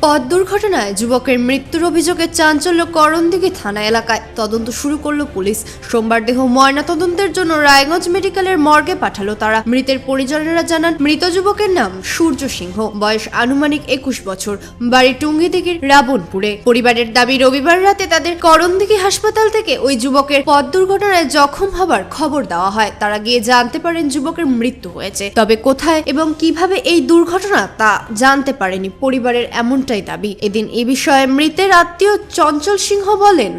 পথ দুর্ঘটনায় যুবকের মৃত্যুর অভিযোগে চাঞ্চল্য করণদিঘি থানা এলাকায়। তদন্ত শুরু করল পুলিশ। সোমবার দেহ ময়না তদন্তের জন্য রায়গঞ্জ মেডিকেলের মর্গে পাঠালো তারা। মৃতের পরিজনেরা জানান, মৃত যুবকের নাম সূর্য সিংহ। বয়স আনুমানিক একুশ বছর। বাড়ি টুঙ্গিদিঘির রাবণপুরে। পরিবারের দাবি, রবিবার রাতে তাদের করণদিঘি হাসপাতাল থেকে ওই যুবকের পথ দুর্ঘটনায় জখম হবার খবর দেওয়া হয়। তারা গিয়ে জানতে পারেন যুবকের মৃত্যু হয়েছে। তবে কোথায় এবং কীভাবে এই দুর্ঘটনা তা জানতে পারেনি পরিবারের এমনটাই দাবি। এদিন এ বিষয়ে মৃতের আত্মীয় চঞ্চল সিংহ বলেন।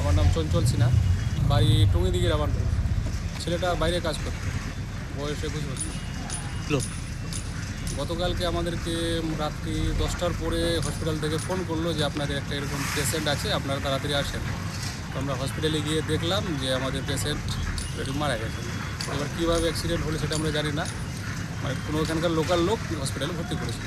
আমার নাম চঞ্চল সিনহা। বাড়ি টুঙ্গি দিকে রাবানপুর ছেলেটা বাইরে কাজ করতো। বয়স একুশ বছর। গতকালকে আমাদেরকে রাত্রি দশটার পরে হসপিটাল থেকে ফোন করল যে আপনাদের একটা এরকম পেশেন্ট আছে আপনারা তাড়াতাড়ি আসেন। তো আমরা হসপিটালে গিয়ে দেখলাম যে আমাদের পেশেন্ট একটু মারা গেছে। এবার কীভাবে অ্যাক্সিডেন্ট হলো সেটা আমরা জানি না। মানে কোনো ওখানকার লোকাল লোক হসপিটালে ভর্তি করেছিল।